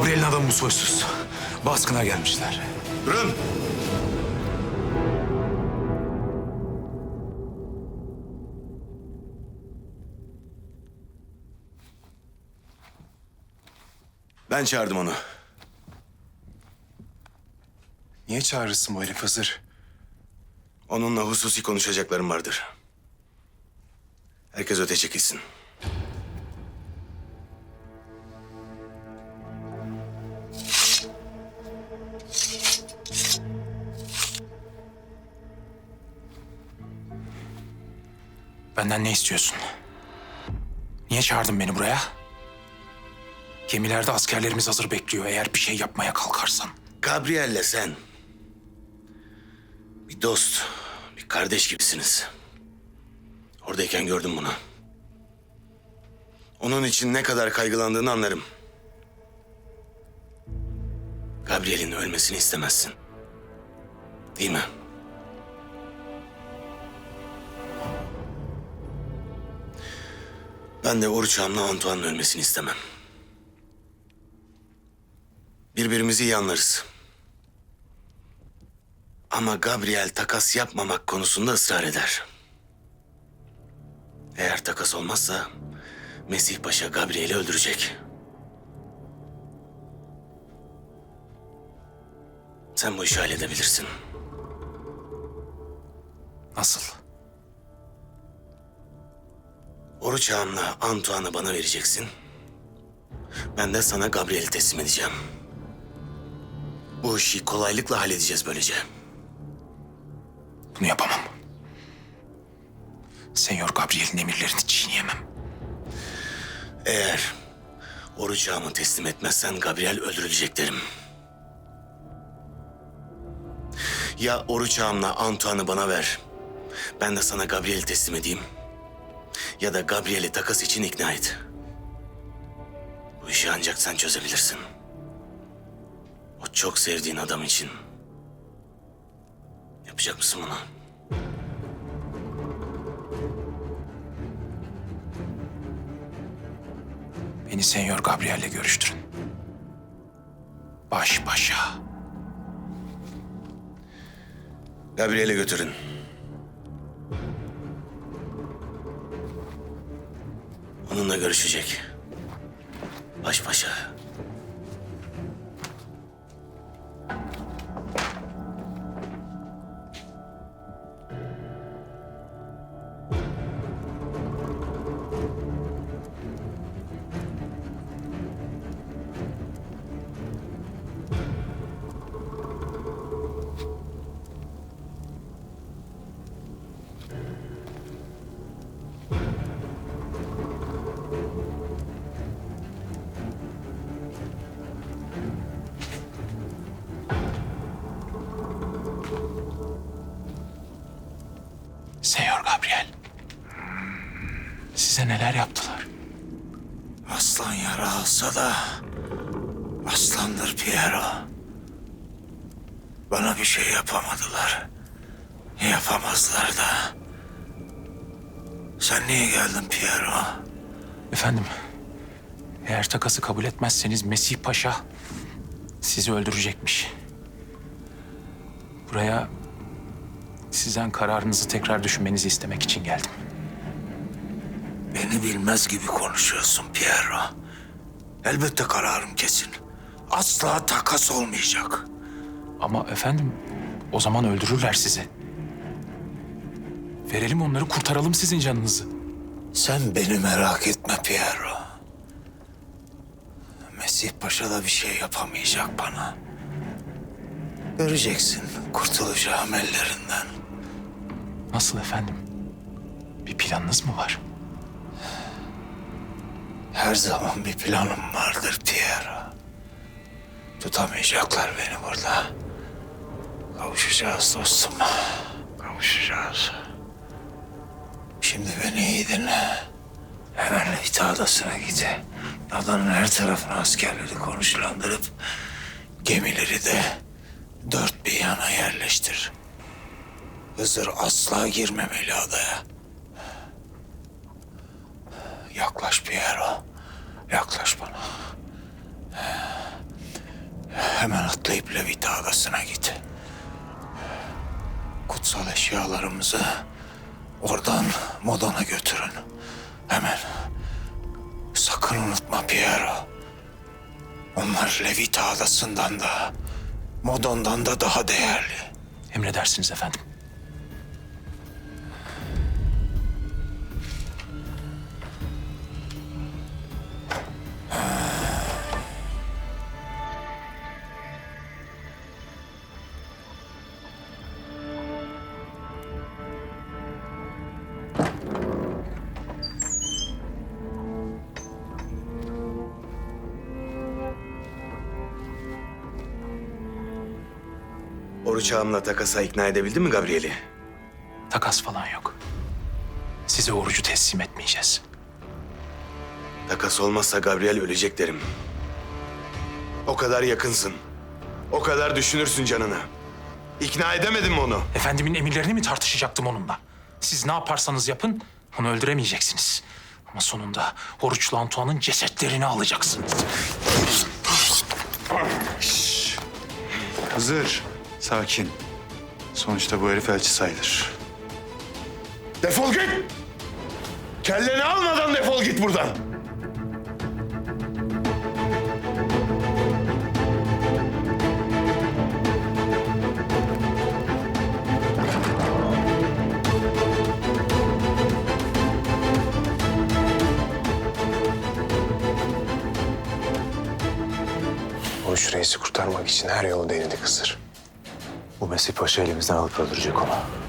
Gabriel'in adamı bu soysuz. Baskına gelmişler. Durun. Ben çağırdım onu. Niye çağırırsın bu herif Hızır? Onunla hususi konuşacaklarım vardır. Herkes öte çekilsin. Benden ne istiyorsun? Niye çağırdın beni buraya? Gemilerde askerlerimiz hazır bekliyor eğer bir şey yapmaya kalkarsan. Gabriel'le sen bir dost, bir kardeş gibisiniz. Oradayken gördüm bunu. Onun için ne kadar kaygılandığını anlarım. Gabriel'in ölmesini istemezsin. Değil mi? Ben de Oruç Han'la Antoine'ın ölmesini istemem. Birbirimizi iyi anlarız. Ama Gabriel takas yapmamak konusunda ısrar eder. Eğer takas olmazsa Mesih Paşa Gabriel'i öldürecek. Sen bu işi halledebilirsin. Nasıl? Oruç Ağam'la Antoine'ı bana vereceksin. Ben de sana Gabriel'i teslim edeceğim. Bu işi kolaylıkla halledeceğiz böylece. Bunu yapamam. Senyor Gabriel'in emirlerini çiğneyemem. Eğer Oruç Ağam'ı teslim etmezsen Gabriel öldürülecek derim. Ya Oruç Ağam'la Antoine'ı bana ver. Ben de sana Gabriel'i teslim edeyim. Ya da Gabriel'i takas için ikna et. Bu işi ancak sen çözebilirsin. O çok sevdiğin adam için. Yapacak mısın bunu? Beni Senyor Gabriel'le görüştürün. Baş başa. Gabriel'e götürün. Onunla görüşecek. Baş başa. Senyor Gabriel. Size neler yaptılar? Aslan yara alsa da aslandır Piero. Bana bir şey yapamadılar. Yapamazlar da. Sen niye geldin Piero? Efendim, eğer takası kabul etmezseniz Mesih Paşa sizi öldürecekmiş. Buraya sizden kararınızı tekrar düşünmenizi istemek için geldim. Beni bilmez gibi konuşuyorsun Piero. Elbette kararım kesin. Asla takas olmayacak. Ama efendim, o zaman öldürürler sizi. Verelim onları, kurtaralım sizin canınızı. Sen beni merak etme Piero. Mesih Paşa da bir şey yapamayacak bana. Göreceksin kurtulacağım ellerinden. Nasıl efendim? Bir planınız mı var? Her zaman bir planım vardır Piero. Tutamayacaklar beni burada. Kavuşacağız dostum. Kavuşacağız. Şimdi beni iyi dinle. Hemen İta Adası'na git. Adanın her tarafına askerleri konuşlandırıp gemileri de dört bir yana yerleştir. Hızır asla girmemeli adaya. Yaklaş Piero. Yaklaş bana. Hemen atlayıp Levita adasına git. Kutsal eşyalarımızı oradan Modon'a götürün. Hemen. Sakın unutma Piero. Onlar Levita adasından da Modon'dan da daha değerli. Emredersiniz efendim. Oruç ağamla takasa ikna edebildin mi Gabriel'i? Takas falan yok. Size orucu teslim etmeyeceğiz. Takas olmazsa Gabriel ölecek derim. O kadar yakınsın. O kadar düşünürsün canını. İkna edemedin mi onu? Efendimin emirlerini mi tartışacaktım onunla? Siz ne yaparsanız yapın onu öldüremeyeceksiniz. Ama sonunda Oruçlu Antoine'ın cesetlerini alacaksınız. Hızır, sakin. Sonuçta bu herif elçi sayılır. Defol git! Kelleni almadan defol git buradan. Oruç Reis'i kurtarmak için her yolu denedi Kızır. Bu Mesih Paşa elimizden alıp öldürecek onu.